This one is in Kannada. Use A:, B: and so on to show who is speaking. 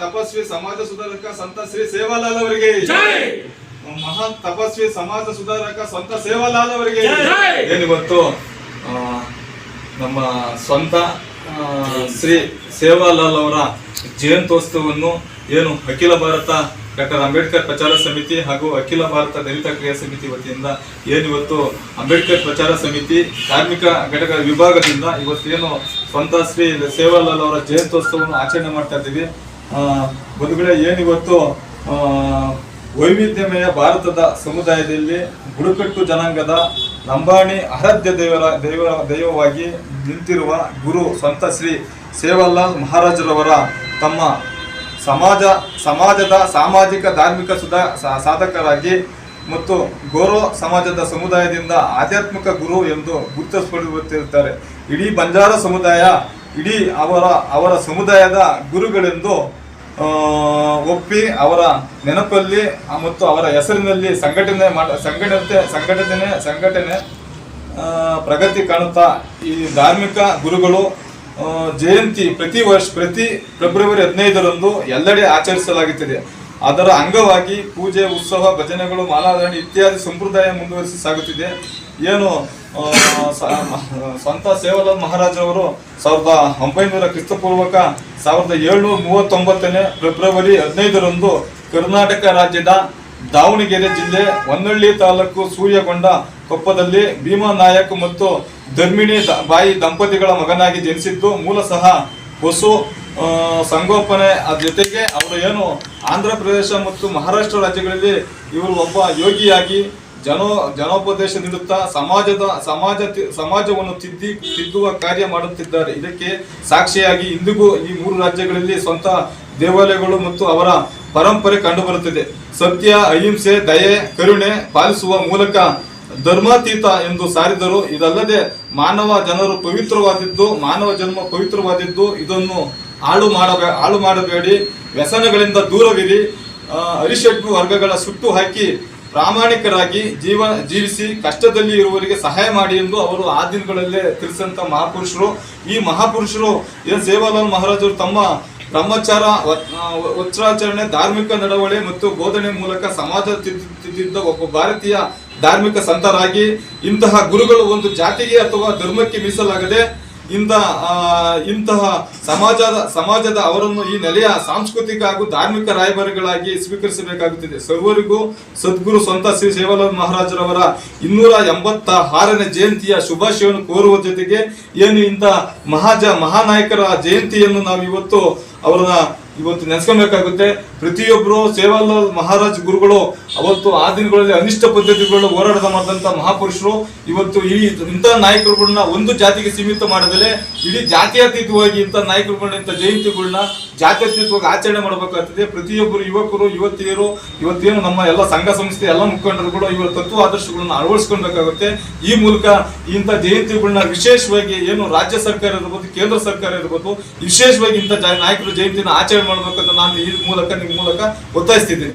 A: ತಪಸ್ವಿ ಸಮಾಜ ಸುಧಾರಕ ಸಂತ ಶ್ರೀ ಸೇವಾಲಾಲ್ ಅವರಿಗೆ. ಮಹಾನ್ ತಪಸ್ವಿ ಸಮಾಜ ಸುಧಾರಕ ಸಂತ ಸೇವಾಲಾಲ್ ಅವರಿಗೆ! ಏನಿವತ್ತು ನಮ್ಮ ಸ್ವಂತ ಶ್ರೀ ಸೇವಾಲಾಲ್ ಅವರ ಜಯಂತೋತ್ಸವವನ್ನು ಏನು ಅಖಿಲ ಭಾರತ ಡಾಕ್ಟರ್ ಅಂಬೇಡ್ಕರ್ ಪ್ರಚಾರ ಸಮಿತಿ ಹಾಗೂ ಅಖಿಲ ಭಾರತ ದಲಿತ ಕ್ರಿಯಾ ಸಮಿತಿ ವತಿಯಿಂದ ಏನಿವತ್ತು ಅಂಬೇಡ್ಕರ್ ಪ್ರಚಾರ ಸಮಿತಿ ಕಾರ್ಮಿಕ ಘಟಕ ವಿಭಾಗದಿಂದ ಇವತ್ತೇನು ಸ್ವಂತ ಶ್ರೀ ಸೇವಾಲಾಲ್ ಅವರ ಜಯಂತೋತ್ಸವವನ್ನು ಆಚರಣೆ ಮಾಡ್ತಾ ಇದ್ದೀವಿ. ಬಂಧುಗಳೇ ಏನಿವತ್ತು ವೈವಿಧ್ಯಮಯ ಭಾರತದ ಸಮುದಾಯದಲ್ಲಿ ಬುಡಕಟ್ಟು ಜನಾಂಗದ ಲಂಬಾಣಿ ಆರಾಧ್ಯ ದೇವರ ದೈವ ದೈವವಾಗಿ ನಿಂತಿರುವ ಗುರು ಸ್ವಂತ ಶ್ರೀ ಸೇವಾಲಾಲ್ ಮಹಾರಾಜರವರ ತಮ್ಮ ಸಮಾಜ, ಸಮಾಜದ ಸಾಮಾಜಿಕ, ಧಾರ್ಮಿಕ ಸುಧಾ ಸಾಧಕರಾಗಿ ಮತ್ತು ಗೌರವ ಸಮಾಜದ ಸಮುದಾಯದಿಂದ ಆಧ್ಯಾತ್ಮಿಕ ಗುರು ಎಂದು ಗುರುತಿಸಿಕೊಳ್ಳುತ್ತಿರುತ್ತಾರೆ ಇಡೀ ಬಂಜಾರ ಸಮುದಾಯ, ಇಡೀ ಅವರ ಅವರ ಸಮುದಾಯದ ಗುರುಗಳೆಂದು ಒಪ್ಪಿ ಅವರ ನೆನಪಲ್ಲಿ ಮತ್ತು ಅವರ ಹೆಸರಿನಲ್ಲಿ ಸಂಘಟನೆ ಮಾಡ ಸಂಘಟನೆ ಸಂಘಟನೆ ಸಂಘಟನೆ ಪ್ರಗತಿ ಕಾಣುತ್ತಾ ಈ ಧಾರ್ಮಿಕ ಗುರುಗಳು ಜಯಂತಿ ಪ್ರತಿ ವರ್ಷ, ಪ್ರತಿ ಫೆಬ್ರವರಿ ಹದಿನೈದರಂದು ಎಲ್ಲೆಡೆ ಆಚರಿಸಲಾಗುತ್ತದೆ. ಅದರ ಅಂಗವಾಗಿ ಪೂಜೆ, ಉತ್ಸವ, ಭಜನೆಗಳು ಮಾಲಾಧಾರಣೆ ಇತ್ಯಾದಿ ಸಂಪ್ರದಾಯ ಮುಂದುವರಿಸಿ ಸಾಗುತ್ತಿದೆ. ಏನು? ಆ, ಸೇವಲಾಲ್ ಮಹಾರಾಜರವರು ಸಾವಿರದ ಒಂಬೈನೂರ ಕ್ರಿಸ್ತಪೂರ್ವಕ ಸಾವಿರದ ಏಳ್ನೂರ ಮೂವತ್ತೊಂಬತ್ತನೇ ಫೆಬ್ರವರಿ ಹದಿನೈದರಂದು ಕರ್ನಾಟಕ ರಾಜ್ಯದ ದಾವಣಗೆರೆ ಜಿಲ್ಲೆ ಹೊನ್ನಳ್ಳಿ ತಾಲೂಕು ಸೂರ್ಯಗೊಂಡ ಕೊಪ್ಪದಲ್ಲಿ ಭೀಮಾ ನಾಯಕ್ ಮತ್ತು ಧರ್ಮಿಣಿ ಬಾಯಿ ದಂಪತಿಗಳ ಮಗನಾಗಿ ಜನಿಸಿದ್ದು. ಮೂಲತಃ ಹೊಸು ಸಂಗೋಪನೆ ಜೊತೆಗೆ ಅವರು ಏನು ಆಂಧ್ರ ಪ್ರದೇಶ ಮತ್ತು ಮಹಾರಾಷ್ಟ್ರ ರಾಜ್ಯಗಳಲ್ಲಿ ಇವರು ಒಬ್ಬ ಯೋಗಿಯಾಗಿ ಜನೋ ಜನೋಪದೇಶ ನೀಡುತ್ತಾ ಸಮಾಜದ ಸಮಾಜ ಸಮಾಜವನ್ನು ತಿದ್ದಿ ತಿದ್ದುವ ಕಾರ್ಯ ಮಾಡುತ್ತಿದ್ದಾರೆ. ಇದಕ್ಕೆ ಸಾಕ್ಷಿಯಾಗಿ ಇಂದಿಗೂ ಈ ಮೂರು ರಾಜ್ಯಗಳಲ್ಲಿ ಸ್ವಂತ ದೇವಾಲಯಗಳು ಮತ್ತು ಅವರ ಪರಂಪರೆ ಕಂಡುಬರುತ್ತಿದೆ. ಸತ್ಯ, ಅಹಿಂಸೆ, ದಯೆ, ಕರುಣೆ ಪಾಲಿಸುವ ಮೂಲಕ ಧರ್ಮಾತೀತ ಎಂದು ಸಾರಿದರು ಇದಲ್ಲದೆ ಮಾನವ ಜನರು ಪವಿತ್ರವಾದಿದ್ದು ಮಾನವ ಜನ್ಮ ಪವಿತ್ರವಾದಿದ್ದು ಇದನ್ನು ಹಾಳು ಮಾಡಬೇ, ಹಾಳು ಮಾಡಬೇಡಿ. ವ್ಯಸನಗಳಿಂದ ದೂರವಿರಿ. ಅರಿಷಡ್ಡು ವರ್ಗಗಳ ಸುಟ್ಟು ಹಾಕಿ ಪ್ರಾಮಾಣಿಕರಾಗಿ ಜೀವ ಜೀವಿಸಿ ಕಷ್ಟದಲ್ಲಿ ಇರುವವರಿಗೆ ಸಹಾಯ ಮಾಡಿ ಎಂದು ಅವರು ಆ ದಿನಗಳಲ್ಲೇ ತಿಳಿಸಿದಂಥ ಮಹಾಪುರುಷರು. ಈ ಮಹಾಪುರುಷರು ಏನ್ ಸೇವಾಲಾಲ್ ಮಹಾರಾಜರು ತಮ್ಮ ಬ್ರಹ್ಮಚಾರ ವ- ಆ, ಧಾರ್ಮಿಕ ನಡವಳಿ ಮತ್ತು ಬೋಧನೆ ಮೂಲಕ ಸಮಾಜ ತಿದ್ದಿ- ತಿದ್ದಿದ್ದ ಒಬ್ಬ ಭಾರತೀಯ ಧಾರ್ಮಿಕ ಸಂತರಾಗಿ ಇಂತಹ ಗುರುಗಳು ಒಂದು ಜಾತಿಗೆ ಅಥವಾ ಧರ್ಮಕ್ಕೆ ಮೀಸಲಾಗದೆ ಇಂಥ ಇಂತಹ ಸಮಾಜದ ಸಮಾಜದ ಅವರನ್ನು ಈ ನೆಲೆಯ ಸಾಂಸ್ಕೃತಿಕ ಹಾಗೂ ಧಾರ್ಮಿಕ ರಾಯಭಾರಿಗಳಾಗಿ ಸ್ವೀಕರಿಸಬೇಕಾಗುತ್ತದೆ. ಸರ್ವರಿಗೂ ಸದ್ಗುರು ಸ್ವಂತ ಶ್ರೀ ಸೇವಾಲ ಮಹಾರಾಜರವರ ಇನ್ನೂರ ಎಂಬತ್ತ ಆರನೇ ಜಯಂತಿಯ ಶುಭಾಶಯವನ್ನು ಕೋರುವ ಜೊತೆಗೆ ಏನು ಇಂಥ ಮಹಾಜ, ಮಹಾನಾಯಕರ ಜಯಂತಿಯನ್ನು ನಾವು ಇವತ್ತು ಅವರನ್ನ ಇವತ್ತು ನೆನೆಸ್ಕೊಬೇಕಾಗುತ್ತೆ ಪ್ರತಿಯೊಬ್ಬರು ಸೇವಾಲಾಲ್ ಮಹಾರಾಜ್ ಗುರುಗಳು, ಅವತ್ತು ಆ ದಿನಗಳಲ್ಲಿ ಅನಿಷ್ಟ ಪದ್ಧತಿಗಳನ್ನ ಹೋರಾಟ ಮಾಡಿದಂತ ಮಹಾಪುರುಷರು, ಇವತ್ತು ಈ ಇಂಥ ನಾಯಕರುಗಳನ್ನ ಒಂದು ಜಾತಿಗೆ ಸೀಮಿತ ಮಾಡಿದಲೆ ಇಡೀ ಜಾತ್ಯತೀತವಾಗಿ ಇಂಥ ನಾಯಕರುಗಳನ್ನ, ಇಂಥ ಜಯಂತಿಗಳನ್ನ ಜಾತ್ಯತೀತವಾಗಿ ಆಚರಣೆ ಮಾಡಬೇಕಾಗ್ತದೆ. ಪ್ರತಿಯೊಬ್ಬರು ಯುವಕರು, ಯುವತಿಯರು, ಇವತ್ತೇನು ನಮ್ಮ ಎಲ್ಲ ಸಂಘ ಸಂಸ್ಥೆ, ಎಲ್ಲ ಮುಖಂಡರುಗಳು ಇವರ ತತ್ವ ಆದರ್ಶಗಳನ್ನ ಅಳವಡಿಸ್ಕೊಳ್ಬೇಕಾಗುತ್ತೆ. ಈ ಮೂಲಕ ಇಂಥ ಜಯಂತಿಗಳನ್ನ ವಿಶೇಷವಾಗಿ ಏನು ರಾಜ್ಯ ಸರ್ಕಾರ ಇರ್ಬೋದು, ಕೇಂದ್ರ ಸರ್ಕಾರ ಇರ್ಬೋದು, ವಿಶೇಷವಾಗಿ ಇಂಥ ನಾಯಕರ ಜಯಂತಿನ ಆಚರಣೆ ಮಾಡಬೇಕಂತ ನಾನು ಈ ಮೂಲಕ ನಿಮ್ಮ ಮೂಲಕ ಒತ್ತಾಯಿಸ್ತಿದ್ದೀನಿ.